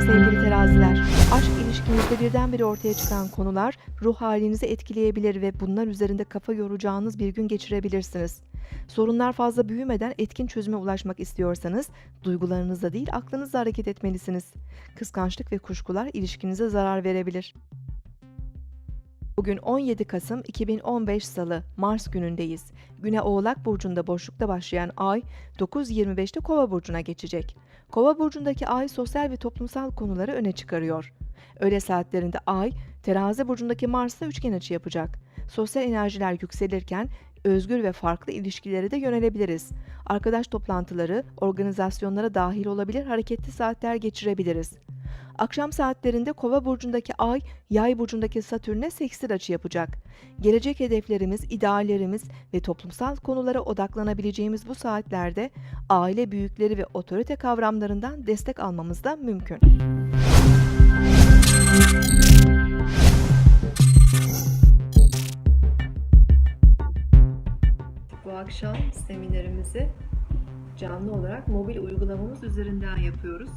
Sevgili teraziler. Aşk ilişkinizde birdenbire ortaya çıkan konular ruh halinizi etkileyebilir ve bunlar üzerinde kafa yoracağınız bir gün geçirebilirsiniz. Sorunlar fazla büyümeden etkin çözüme ulaşmak istiyorsanız duygularınızla değil aklınızla hareket etmelisiniz. Kıskançlık ve kuşkular ilişkinize zarar verebilir. Bugün 17 Kasım 2015 Salı, Mars günündeyiz. Güne Oğlak Burcu'nda boşlukta başlayan ay 9.25'te Kova Burcu'na geçecek. Kova Burcu'ndaki ay sosyal ve toplumsal konuları öne çıkarıyor. Öğle saatlerinde ay, Terazi Burcu'ndaki Mars'la üçgen açı yapacak. Sosyal enerjiler yükselirken özgür ve farklı ilişkilere de yönelebiliriz. Arkadaş toplantıları, organizasyonlara dahil olabilir, hareketli saatler geçirebiliriz. Akşam saatlerinde Kova burcundaki Ay, Yay burcundaki Satürn'e sekstil açı yapacak. Gelecek hedeflerimiz, ideallerimiz ve toplumsal konulara odaklanabileceğimiz bu saatlerde aile büyükleri ve otorite kavramlarından destek almamız da mümkün. Bu akşam seminerimizi canlı olarak mobil uygulamamız üzerinden yapıyoruz.